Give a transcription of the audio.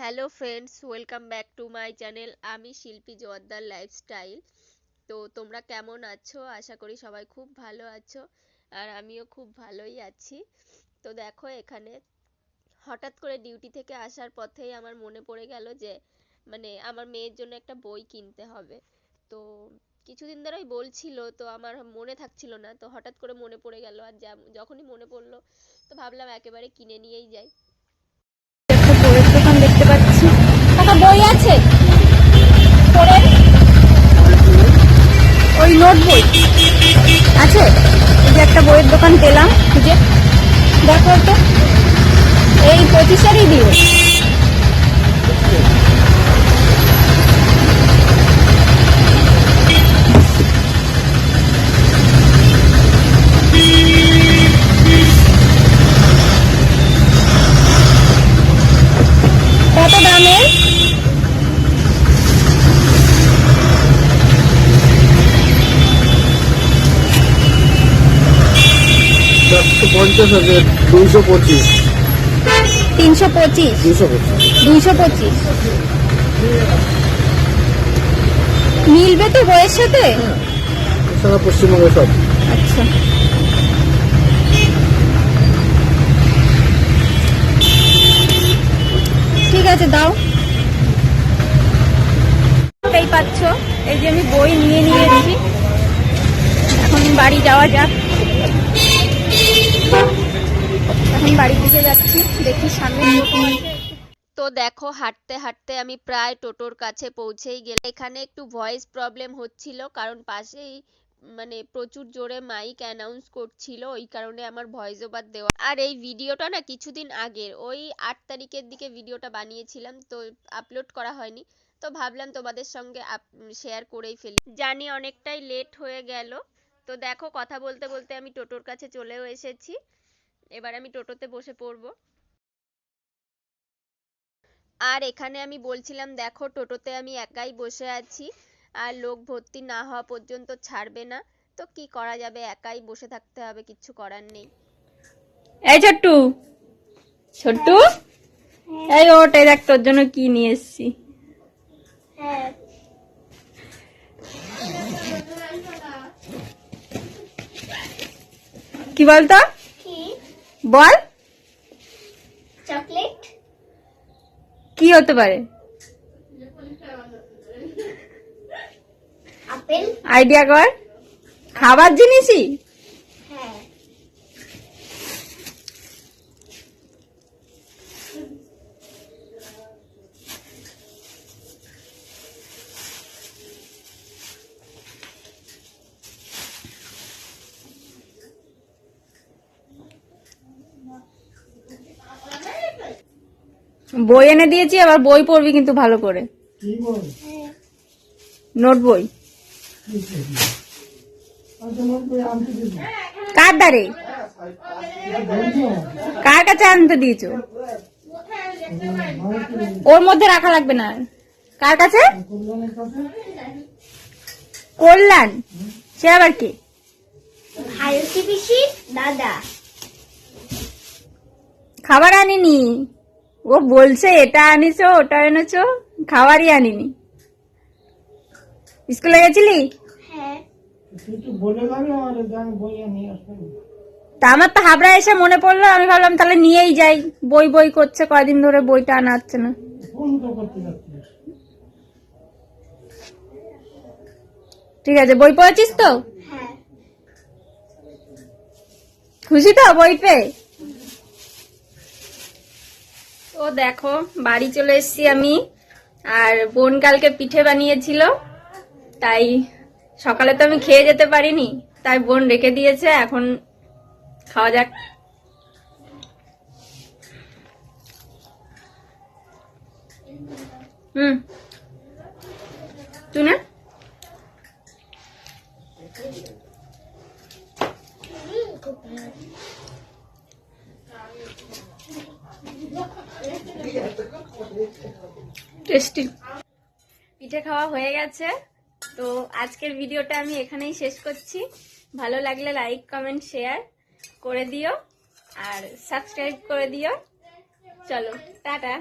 Hello friends welcome back to my channel আমি Shilpi Joardar lifestyle তো তোমরা কেমন আছো? আশা করি সবাই খুব ভালো আছো আর আমিও খুব ভালোই আছি। তো দেখো, এখানে হঠাৎ করে ডিউটি থেকে আসার পথেই আমার মনে পড়ে গেল যে মানে আমার মেয়ের জন্য একটা বই কিনতে হবে। তো কিছুদিন ধরেই বলছিল, তো আমার মনে থাকছিল না। তো হঠাৎ করে মনে পড়ে গেল আর যখনই মনে পড়ল, তো ভাবলাম একেবারে কিনে নিয়েই যাই একটা বইয়ের দোকান দেখতে পাচ্ছি কাকা বই আছে? পড়েন। ওই নোট বই আছে যে একটা বইয়ের দোকান পেলাম খুঁজে। দেখো তো। এই পঁচিশেরই দিও চারশো পঞ্চাশ হাজার দুইশো পঁচিশ। তিনশো পঁচিশ? দুশো পঁচিশ। দুইশো পঁচিশ? মিলবে তো বইয়ের সাথে? সারা পশ্চিমবঙ্গে সব। আচ্ছা। ঠিক আছে দাও। পাচ্ছ। এই যে আমি বই নিয়ে নিয়েছি। এখন বাড়ি যাওয়া যাক। এখন বাড়ির দিকে যাচ্ছি, দেখি সামনে তো দেখো, হাঁটতে হাঁটতে আমি প্রায় টোটোর কাছে পৌঁছেই গেলাম এখানে একটু ভয়েস প্রবলেম হচ্ছিল, কারণ পাশেই মানে প্রচুর জোরে মাইক অ্যানাউন্স করছিল, ওই কারণে আমার ভয়েস ওভার দেওয়া। আর এই ভিডিওটা না কিছুদিন আগের, ওই আট তারিখের দিকে ভিডিওটা বানিয়েছিলাম, তো আপলোড করা হয়নি। তো ভাবলাম তোমাদের সঙ্গে শেয়ার করেই ফেলি। জানি অনেকটাই লেট হয়ে গেল, তো দেখো কথা বলতে বলতে আমি টোটোর কাছে চলেও এসেছি। এবার আমি টোটোতে বসে পড়ব। আর এখানে আমি বলছিলাম দেখো টোটোতে আমি একাই বসে আছি আর লোক ভর্তি না হওয়া পর্যন্ত ছাড়বে না। তো কি করা যাবে? একাই বসে থাকতে হবে কিছু করার নেই। এই ছোট্টু ছোট্টু? এই ওটাই দেখ তোর জন্য কি নিয়ে এসছি। কি বলতো? বল। চকলেট। কি হতে পারে? আপেল। আইডিয়া কর। খাবার জিনিসই। বই এনে দিয়েছি আবার বই পড়বি কিন্তু ভালো করে। কি নোট বই। কার দ্বারে? কার কাছে আনতে দিয়েছ? ওর মধ্যে রাখা লাগবে না। কার কাছে? কল্যাণ। সে আবার কি? দাদা। খাবার আনিনি। ও বলছে এটা আনিছো ওটা এনেছো? খাবারই আনিনি। স্কুলে গেছিলি? হ্যাঁ। তা আমার তো হাবড়া এসে মনে পড়ল আমি ভাবলাম তাহলে নিয়েই যাই। বই বই করছে কয়দিন ধরে বইটা আনা হচ্ছে না। ঠিক আছে বই পড়েছিস তো? হ্যাঁ। খুশি তো বই পেয়ে? তো দেখো, বাড়ি চলে এসেছি আমি। আর বোন কালকে পিঠে বানিয়েছিল, তাই সকালে তো আমি খেয়ে যেতে পারিনি, তাই বোন রেখে দিয়েছে, এখন খাওয়া যাক। হুম। তুই না? টেস্টি পিঠে খাওয়া হয়ে গেছে। তো আজকের ভিডিওটা আমি এখানেই শেষ করছি। ভালো লাগলে লাইক কমেন্ট শেয়ার করে দিও। আর সাবস্ক্রাইব করে দিও। চলো, টাটা।